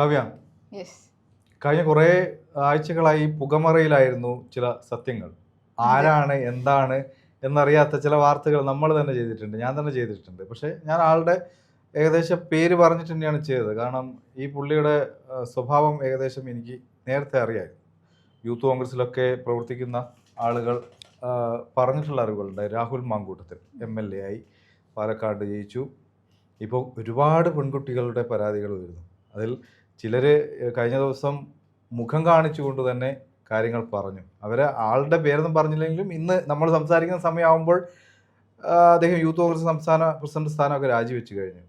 കാവ്യ കഴിഞ്ഞ കുറേ ആഴ്ചകളായി പുകമറയിലായിരുന്നു ചില സത്യങ്ങൾ. ആരാണ് എന്താണ് എന്നറിയാത്ത ചില വാർത്തകൾ നമ്മൾ തന്നെ ചെയ്തിട്ടുണ്ട് ഞാൻ തന്നെ ചെയ്തിട്ടുണ്ട്. പക്ഷേ ഞാൻ ആളുടെ ഏകദേശം പേര് പറഞ്ഞിട്ട് തന്നെയാണ് ചെയ്തത്. കാരണം ഈ പുള്ളിയുടെ സ്വഭാവം ഏകദേശം എനിക്ക് നേരത്തെ അറിയായിരുന്നു. യൂത്ത് കോൺഗ്രസിലൊക്കെ പ്രവർത്തിക്കുന്ന ആളുകൾ പറഞ്ഞിട്ടുള്ള അറിവുകളുണ്ട്. Rahul Mamkootathil M L A ആയി പാലക്കാട് ജയിച്ചു. ഇപ്പോൾ ഒരുപാട് പെൺകുട്ടികളുടെ പരാതികൾ വരുന്നു അതിൽ ചിലർ കഴിഞ്ഞ ദിവസം മുഖം കാണിച്ചുകൊണ്ട് തന്നെ കാര്യങ്ങൾ പറഞ്ഞു. അവർ ആളുടെ പേരൊന്നും പറഞ്ഞില്ലെങ്കിലും ഇന്ന് നമ്മൾ സംസാരിക്കുന്ന സമയമാകുമ്പോൾ അദ്ദേഹം യൂത്ത് കോൺഗ്രസ് സംസ്ഥാന പ്രസിഡന്റ് സ്ഥാനമൊക്കെ രാജിവെച്ച് കഴിഞ്ഞു.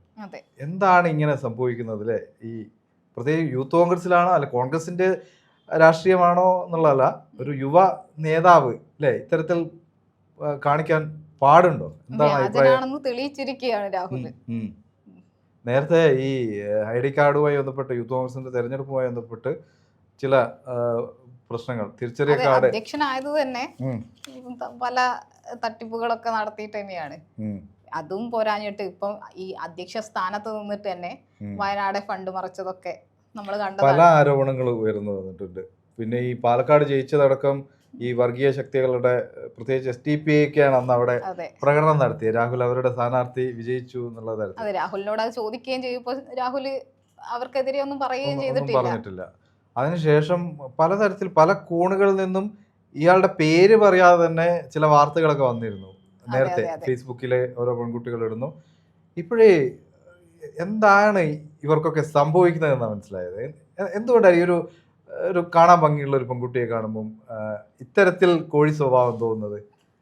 എന്താണ് ഇങ്ങനെ സംഭവിക്കുന്നത് അല്ലേ ഈ പ്രത്യേകിച്ച് യൂത്ത് കോൺഗ്രസിലാണോ അല്ല കോൺഗ്രസിന്റെ രാഷ്ട്രീയമാണോ എന്നുള്ളതല്ല ഒരു യുവ നേതാവ് അല്ലേ ഇത്തരത്തിൽ കാണിക്കാൻ പാടുണ്ടോ? എന്താണ് അഭിപ്രായം? തെളിയിച്ചിരിക്കുകയാണ് രാഹുൽ. നേരത്തെ ഈ ഐ ഡി കാർഡുമായി ബന്ധപ്പെട്ട് യൂത്ത് കോൺഗ്രസിന്റെ തെരഞ്ഞെടുപ്പുമായി ബന്ധപ്പെട്ട് ചില പ്രശ്നങ്ങൾ തിരിച്ചറിയ കാർഡ്. അധ്യക്ഷനായത് തന്നെ പല തട്ടിപ്പുകളൊക്കെ നടത്തിയിട്ട് തന്നെയാണ്. അതും പോരാഞ്ഞിട്ട് ഇപ്പം ഈ അധ്യക്ഷ സ്ഥാനത്ത് നിന്നിട്ട് തന്നെ വയനാട് ഫണ്ട് മറച്ചതൊക്കെ നമ്മൾ കണ്ട പല ആരോപണങ്ങളും ആരോപണങ്ങൾ ഉയർന്നു വന്നിട്ടുണ്ട്. പിന്നെ ഈ പാലക്കാട് ജയിച്ചതടക്കം ഈ വർഗീയ ശക്തികളുടെ പ്രത്യേകിച്ച് എസ് ടി പി ഐക്കാണ് അന്ന് അവിടെ പ്രകടനം നടത്തിയത് രാഹുൽ അവരുടെ സ്ഥാനാർത്ഥി വിജയിച്ചു എന്നുള്ള തരത്തിൽ. അതെ രാഹുലിനോട് അത് ചോദിക്കുകയും ചെയ്യുമ്പോൾ രാഹുൽ അവർക്കെതിരെ ഒന്നും പറയുകയും ചെയ്തിട്ടില്ല. പറഞ്ഞിട്ടില്ല. അതിനുശേഷം പലതരത്തിൽ പല കോണുകളിൽ നിന്നും ഇയാളുടെ പേര് പറയാതെ തന്നെ ചില വാർത്തകളൊക്കെ വന്നിരുന്നു. നേരത്തെ. ഫേസ്ബുക്കിലെ ഓരോ പെൺകുട്ടികൾ ഇടുന്നു. ഇപ്പോഴേ എന്താണ് ഇവർക്കൊക്കെ സംഭവിക്കുന്നതെന്നാണ് മനസ്സിലായത്? എ- എന്തുകൊണ്ടാണ് ഈ ഒരു ഒരു കാണാൻ ഭംഗിയുള്ള ഒരു പെൺകുട്ടിയെ കാണുമ്പം ഇത്തരത്തിൽ കോഴി സ്വഭാവം തോന്നുന്നത്.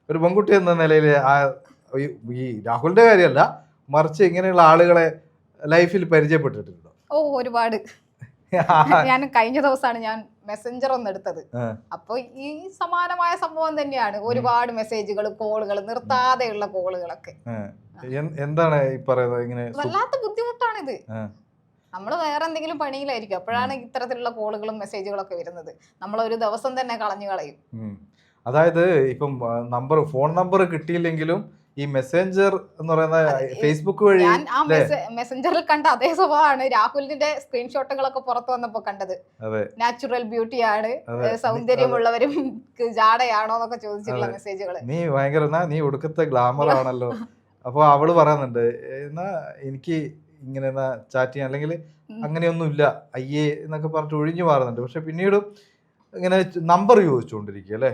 ഒരു പെൺകുട്ടി എന്ന നിലയിൽ ആ ഈ- രാഹുലിന്റെ കാര്യമല്ല മറിച്ച് ഇങ്ങനെയുള്ള ആളുകളെ ലൈഫിൽ പരിചയപ്പെട്ടിട്ടുണ്ടോ? ഓ ഒരുപാട്. ഞാൻ കഴിഞ്ഞ ദിവസമാണ് ഞാൻ മെസ്സഞ്ചർ ഒന്ന് എടുത്തത്. അപ്പൊ ഈ സമാനമായ സംഭവം തന്നെയാണ്. ഒരുപാട് മെസ്സേജുകൾ കോളുകൾ നിർത്താതെയുള്ള കോളുകളൊക്കെ എന്താണ് ഈ പറയുന്നത് ഇങ്ങനെ വല്ലാത്ത ബുദ്ധിമുട്ടാണിത്. നമ്മൾ വേറെ എന്തെങ്കിലും പണിയിലായിരിക്കും. അപ്പോഴാണ് ഇത്തരത്തിലുള്ള കോളുകളും മെസ്സേജുകളൊക്കെ വരുന്നത്. നമ്മൾ ഒരു ദിവസം തന്നെ കളഞ്ഞു കളയും. അതായത് ഇപ്പം നമ്പർ ഫോൺ നമ്പർ കിട്ടിയില്ലെങ്കിലും ഈ മെസ്സഞ്ചർ എന്ന് പറയുന്ന ഫേസ്ബുക്ക് വഴി ഞാൻ ആ മെസ്സഞ്ചറിൽ കണ്ട അതേ സ്വഭാവമാണ് രാഹുലിന്റെ സ്ക്രീൻഷോട്ടുകളൊക്കെ പുറത്തു വന്നപ്പോ കണ്ടത്. നാച്ചുറൽ ബ്യൂട്ടി ആണ്. സൗന്ദര്യമുള്ളവരും ജാടയാണോ എന്നൊക്കെ ചോദിച്ചിട്ടുള്ള. മെസ്സേജുകൾ നീ ഭയങ്കര നീ ഒടുക്കത്തെ ഗ്ലാമർ ആണല്ലോ. അപ്പൊ അവൾ പറയുന്നുണ്ട് എന്നാ എനിക്ക് ഇങ്ങനെ ചാറ്റ് ചെയ്യാൻ. അല്ലെങ്കിൽ അങ്ങനെയൊന്നും ഇല്ല അയ്യേ എന്നൊക്കെ പറഞ്ഞിട്ട് ഒഴിഞ്ഞു മാറുന്നുണ്ട്. പക്ഷെ പിന്നീട് ഇങ്ങനെ നമ്പർ ചോദിച്ചുകൊണ്ടിരിക്കുക അല്ലേ?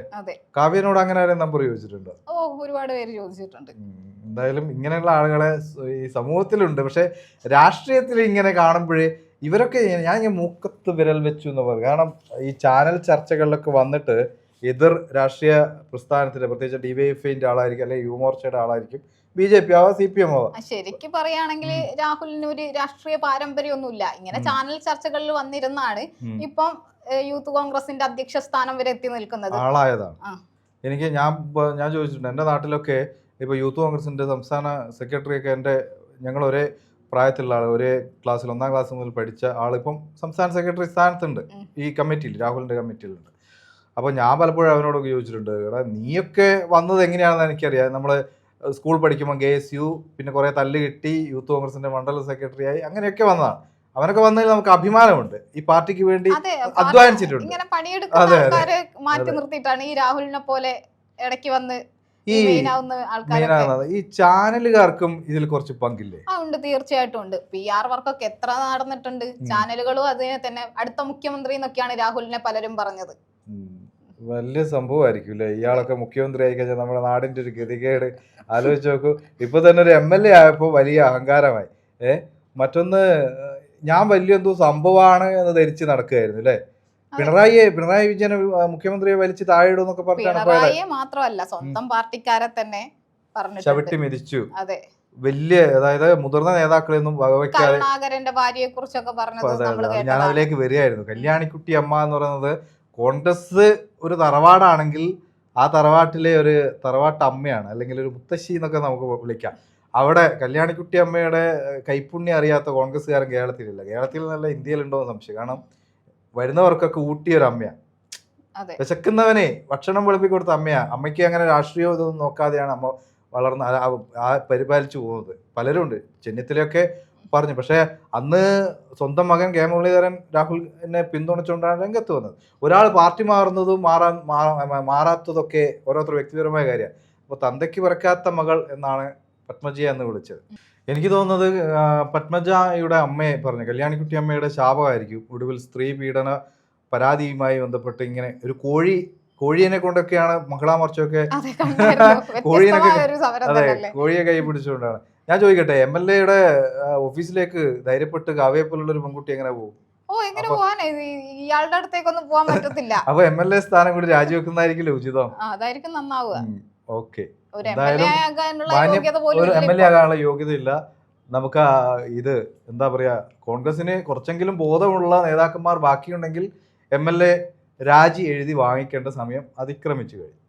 കാവ്യനോട് അങ്ങനെ ആരെയും നമ്പർ ചോദിച്ചിട്ടുണ്ടോ? ഓ ഒരുപാട് പേര് ചോദിച്ചിട്ടുണ്ട്. എന്തായാലും ഇങ്ങനെയുള്ള ആളുകളെ ഈ സമൂഹത്തിലുണ്ട്. പക്ഷെ രാഷ്ട്രീയത്തിൽ ഇങ്ങനെ കാണുമ്പോഴേ ഇവരൊക്കെ ഞാൻ ഇങ്ങനെ മൂക്കത്ത് വിരൽ വെച്ചു എന്ന് പറയും. കാരണം ഈ ചാനൽ ചർച്ചകളിലൊക്കെ വന്നിട്ട് എതിർ രാഷ്ട്രീയ പ്രസ്ഥാനത്തിന്റെ പ്രത്യേകിച്ച് ഡിവൈഎഫ്ഐന്റെ ആളായിരിക്കും അല്ലെങ്കിൽ യുവമോർച്ചയുടെ ആളായിരിക്കും ബി ജെ പി ആവാം സി പി എം ആവാം. ശരിക്കും പറയുകയാണെങ്കിൽ രാഹുലിന് ഒരു രാഷ്ട്രീയ പാരമ്പര്യമൊന്നുമില്ല. ഇങ്ങനെ ചാനൽ ചർച്ചകളിൽ വന്നിരുന്നാണ്. ഇപ്പം യൂത്ത് കോൺഗ്രസിന്റെ അധ്യക്ഷ സ്ഥാനം വരെ എത്തി നിൽക്കുന്നത്. ആളായതാണ്. എനിക്ക് ഞാൻ ഞാൻ ചോദിച്ചിട്ടുണ്ട് എന്റെ നാട്ടിലൊക്കെ ഇപ്പൊ യൂത്ത് കോൺഗ്രസിന്റെ സംസ്ഥാന സെക്രട്ടറി ഒക്കെ എന്റെ ഞങ്ങൾ ഒരേ പ്രായത്തിലുള്ള ആൾ ഒരേ ക്ലാസ്സിൽ ഒന്നാം ക്ലാസ് മുതൽ പഠിച്ച ആളിപ്പം സംസ്ഥാന സെക്രട്ടറി സ്ഥാനത്തുണ്ട്. ഈ കമ്മിറ്റിയിൽ രാഹുലിന്റെ കമ്മിറ്റിയിലുണ്ട്. അപ്പോൾ ഞാൻ പലപ്പോഴും അവനോടൊക്കെ ചോദിച്ചിട്ടുണ്ട് എടാ നീയൊക്കെ വന്നത് എങ്ങനെയാണെന്ന് എനിക്കറിയാം. നമ്മൾ സ്കൂൾ പഠിക്കുമ്പോൾ കെ എസ് യു പിന്നെ കുറേ തല്ല് കിട്ടി യൂത്ത് കോൺഗ്രസിന്റെ മണ്ഡല സെക്രട്ടറി ആയി അങ്ങനെയൊക്കെ വന്നതാണ്. അവനൊക്കെ വന്നതിൽ നമുക്ക് അഭിമാനമുണ്ട്. ഈ പാർട്ടിക്ക് വേണ്ടി അധ്വാനിച്ചിട്ടുണ്ട്. ഇങ്ങനെ പണിയെടുക്കുന്ന അതെ, അതെ. മാറ്റി നിർത്തിയിട്ടാണ് ഈ രാഹുലിനെ പോലെ ഇടയ്ക്ക് വന്ന് ഈ ചാനലുകാർക്കും ഇതിൽ കുറച്ച് പങ്കില്ലേ? ഉണ്ട്. തീർച്ചയായിട്ടും ഉണ്ട്. പി ആർ വർക്കൊക്കെ എത്ര നടന്നിട്ടുണ്ട്. ചാനലുകളും അതിനെ തന്നെ അടുത്ത മുഖ്യമന്ത്രി എന്നൊക്കെയാണ് രാഹുലിനെ പലരും പറഞ്ഞത്. വലിയ സംഭവമായിരിക്കും അല്ലേ ഇയാളൊക്കെ മുഖ്യമന്ത്രി ആയി കഴിഞ്ഞാൽ നമ്മുടെ നാടിന്റെ ഒരു ഗതികേട്. ആലോചിച്ച് നോക്കൂ. ഇപ്പൊ തന്നെ ഒരു എം എൽ എ ആയപ്പോൾ വലിയ അഹങ്കാരമായി. ഏ? മറ്റൊന്ന് ഞാൻ വലിയ എന്തോ സംഭവമാണ് എന്ന് ധരിച്ച് നടക്കുകയായിരുന്നു അല്ലേ? പിണറായിയെ പിണറായി വിജയൻ മുഖ്യമന്ത്രിയെ വലിച്ച് താഴെയിടും എന്നൊക്കെ പറഞ്ഞാണ് മാത്രമല്ല സ്വന്തം പാർട്ടിക്കാരെ തന്നെ ചവിട്ടി മിതിച്ചു. അതെ. വലിയ അതായത് മുതിർന്ന നേതാക്കളെയൊന്നും വകവയ്ക്കാതെ ഭാര്യയെ കുറിച്ചൊക്കെ പറഞ്ഞത്. ഞാൻ അതിലേക്ക് വരികയായിരുന്നു. കല്യാണിക്കുട്ടി അമ്മ എന്ന് പറയുന്നത് കോൺഗ്രസ് ഒരു തറവാടാണെങ്കിൽ ആ തറവാട്ടിലെ ഒരു തറവാട്ട് അമ്മയാണ് അല്ലെങ്കിൽ ഒരു മുത്തശ്ശി എന്നൊക്കെ നമുക്ക് വിളിക്കാം. അവിടെ കല്യാണിക്കുട്ടി അമ്മയുടെ കൈപ്പുണ്യം അറിയാത്ത കോൺഗ്രസ്സുകാരൻ കേരളത്തിലില്ല. കേരളത്തിൽ നല്ല ഇന്ത്യയിലുണ്ടോ എന്ന് സംശയം. കാരണം വരുന്നവർക്കൊക്കെ ഊട്ടിയ ഒരു അമ്മയാണ് വിശക്കുന്നവനെ ഭക്ഷണം വിളമ്പി കൊടുത്ത അമ്മയാ. അമ്മയ്ക്ക് അങ്ങനെ രാഷ്ട്രീയം ഇതൊന്നും നോക്കാതെയാണ് അമ്മ വളർന്ന് ആ- പരിപാലിച്ചു പോകുന്നത്. പലരും ഉണ്ട് ചെന്നിത്തലയൊക്കെ പറഞ്ഞു. പക്ഷേ അന്ന് സ്വന്തം മകൻ കെ മുരളീധരൻ രാഹുലിനെ പിന്തുണച്ചുകൊണ്ടാണ് രംഗത്ത് വന്നത്. ഒരാൾ പാർട്ടി മാറുന്നതും മാറാൻ മാറാ- മാറാത്തതൊക്കെ ഓരോരുത്തർ വ്യക്തിപരമായ കാര്യമാണ്. അപ്പോൾ തന്തയ്ക്ക് പിറക്കാത്ത മകൾ എന്നാണ് പത്മജിയ എന്ന് വിളിച്ചത്. എനിക്ക് തോന്നുന്നത് പത്മജയുടെ അമ്മയെ പറഞ്ഞു. കല്യാണിക്കുട്ടി അമ്മയുടെ ശാപമായിരിക്കും. ഒടുവിൽ സ്ത്രീ പീഡന പരാതിയുമായി ബന്ധപ്പെട്ട് ഇങ്ങനെ ഒരു കോഴി കോഴിയെ കൊണ്ടൊക്കെയാണ് മഹിളാ മോർച്ചയൊക്കെ വ്യത്യസ്തമായ അതെ കോഴിയെ കൈ പിടിച്ചുകൊണ്ടാണ്. ഞാൻ ചോദിക്കട്ടെ എം എൽ എയുടെ ഓഫീസിലേക്ക് ധൈര്യപ്പെട്ട് കാവ്യെ പോലുള്ള ഒരു പെൺകുട്ടി എങ്ങനെ പോകും? ഓ എങ്ങനെ ഇത് ഇയാളുടെ അടുത്തേക്കൊന്നും പോവാൻ പറ്റത്തില്ല. അപ്പൊ എം എൽ എ സ്ഥാനം കൂടി രാജിവെക്കുന്നതായിരിക്കില്ലേ ഉചിതം? അതായിരിക്കും നന്നാവുക. ഓക്കെ. ഒരു എം എൽ എ ആകാനുള്ള യോഗ്യതയില്ല. നമുക്ക് ഇത് എന്താ പറയാ കോൺഗ്രസിന് കുറച്ചെങ്കിലും ബോധമുള്ള നേതാക്കന്മാർ ബാക്കിയുണ്ടെങ്കിൽ എം എൽ എ രാജി എഴുതി വാങ്ങിക്കേണ്ട സമയം അതിക്രമിച്ചു കഴിഞ്ഞു.